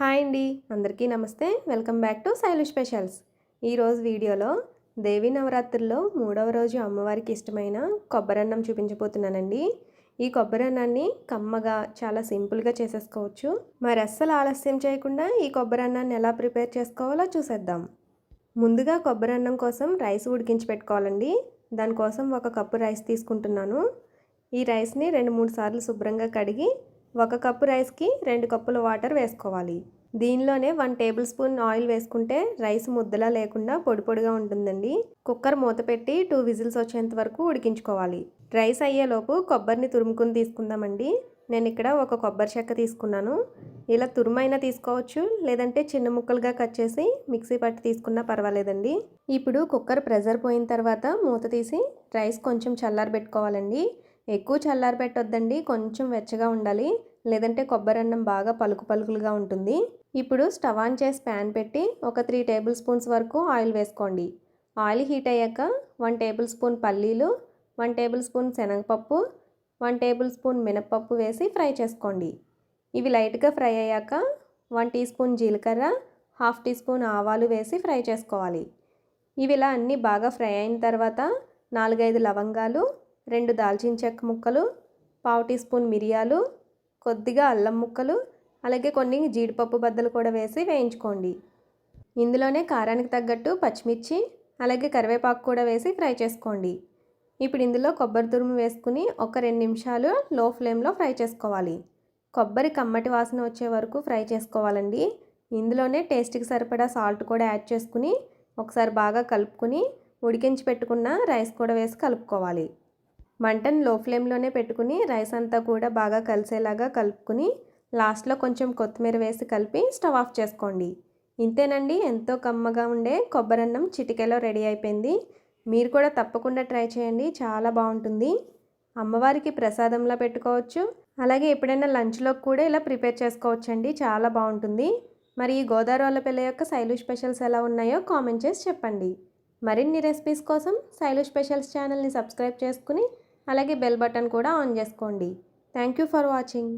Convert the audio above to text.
Hi అండి. అందరికీ నమస్తే. Welcome back to Shailu specials. ఈరోజు వీడియోలో దేవీ నవరాత్రుల్లో మూడవ రోజు అమ్మవారికి ఇష్టమైన కొబ్బరన్నం చూపించబోతున్నానండి. ఈ కొబ్బరన్నాన్ని కమ్మగా చాలా సింపుల్గా చేసేసుకోవచ్చు. మరి అస్సలు ఆలస్యం చేయకుండా ఈ కొబ్బరన్నాన్ని ఎలా ప్రిపేర్ చేసుకోవాలో చూసేద్దాం. ముందుగా కొబ్బరన్నం కోసం రైస్ ఉడికించి పెట్టుకోవాలండి. దానికోసం ఒక కప్పు రైస్ తీసుకుంటున్నాను. ఈ రైస్ని రెండు మూడు సార్లు శుభ్రంగా కడిగి ఒక కప్పు రైస్కి రెండు కప్పుల వాటర్ వేసుకోవాలి. దీనిలోనే వన్ టేబుల్ స్పూన్ ఆయిల్ వేసుకుంటే రైస్ ముద్దలా లేకుండా పొడి పొడిగా ఉంటుందండి. కుక్కర్ మూత పెట్టి టూ విజిల్స్ వచ్చేంత వరకు ఉడికించుకోవాలి. రైస్ అయ్యేలోపు కొబ్బరిని తురుముకుని తీసుకుందామండి. నేను ఇక్కడ ఒక కొబ్బరి చెక్క తీసుకున్నాను. ఇలా తురుమైనా తీసుకోవచ్చు లేదంటే చిన్న ముక్కలుగా కట్ చేసి మిక్సీ పట్టి తీసుకున్నా పర్వాలేదండి. ఇప్పుడు కుక్కర్ ప్రెజర్ పోయిన తర్వాత మూత తీసి రైస్ కొంచెం చల్లారబెట్టుకోవాలండి. ఎక్కువ చల్లారి పెట్టొద్దండి కొంచెం వెచ్చగా ఉండాలి. లేదంటే కొబ్బరి అన్నం బాగా పలుకు పలుకులుగా ఉంటుంది. ఇప్పుడు స్టవ్ ఆన్ చేసి ప్యాన్ పెట్టి ఒక త్రీ టేబుల్ స్పూన్స్ వరకు ఆయిల్ వేసుకోండి. ఆయిల్ హీట్ అయ్యాక వన్ టేబుల్ స్పూన్ పల్లీలు వన్ టేబుల్ స్పూన్ శనగపప్పు వన్ టేబుల్ స్పూన్ మినప్పప్పు వేసి ఫ్రై చేసుకోండి. ఇవి లైట్గా ఫ్రై అయ్యాక వన్ టీ స్పూన్ జీలకర్ర హాఫ్ టీ స్పూన్ ఆవాలు వేసి ఫ్రై చేసుకోవాలి. ఇవి ఇలా అన్నీ బాగా ఫ్రై అయిన తర్వాత నాలుగైదు లవంగాలు రెండు దాల్చిన చెక్క ముక్కలు పావు టీ స్పూన్ మిరియాలు కొద్దిగా అల్లం ముక్కలు అలాగే కొన్ని జీడిపప్పు బద్దలు కూడా వేసి వేయించుకోండి. ఇందులోనే కారానికి తగ్గట్టు పచ్చిమిర్చి అలాగే కరివేపాకు కూడా వేసి ఫ్రై చేసుకోండి. ఇప్పుడు ఇందులో కొబ్బరి తురుము వేసుకుని ఒక రెండు నిమిషాలు లో ఫ్లేమ్లో ఫ్రై చేసుకోవాలి. కొబ్బరి కమ్మటి వాసన వచ్చే వరకు ఫ్రై చేసుకోవాలండి. ఇందులోనే టేస్ట్కి సరిపడా సాల్ట్ కూడా యాడ్ చేసుకుని ఒకసారి బాగా కలుపుకుని ఉడికించి పెట్టుకున్న రైస్ కూడా వేసి కలుపుకోవాలి. మంటను లో ఫ్లేమ్లోనే పెట్టుకుని రైస్ అంతా కూడా బాగా కలిసేలాగా కలుపుకుని లాస్ట్లో కొంచెం కొత్తిమీర వేసి కలిపి స్టవ్ ఆఫ్ చేసుకోండి. ఇంతేనండి. ఎంతో కమ్మగా ఉండే కొబ్బరన్నం చిటికెలో రెడీ అయిపోయింది. మీరు కూడా తప్పకుండా ట్రై చేయండి. చాలా బాగుంటుంది. అమ్మవారికి ప్రసాదంలా పెట్టుకోవచ్చు. అలాగే ఎప్పుడైనా లంచ్లో కూడా ఇలా ప్రిపేర్ చేసుకోవచ్చండి. చాలా బాగుంటుంది. మరి ఈ గోదావరి పిల్ల యొక్క శైలు స్పెషల్స్ ఎలా ఉన్నాయో కామెంట్ చేసి చెప్పండి. మరిన్ని రెసిపీస్ కోసం శైలు స్పెషల్స్ ఛానల్ని సబ్స్క్రైబ్ చేసుకుని అలాగే బెల్ బటన్ కూడా ఆన్ చేసుకోండి. Thank you for watching.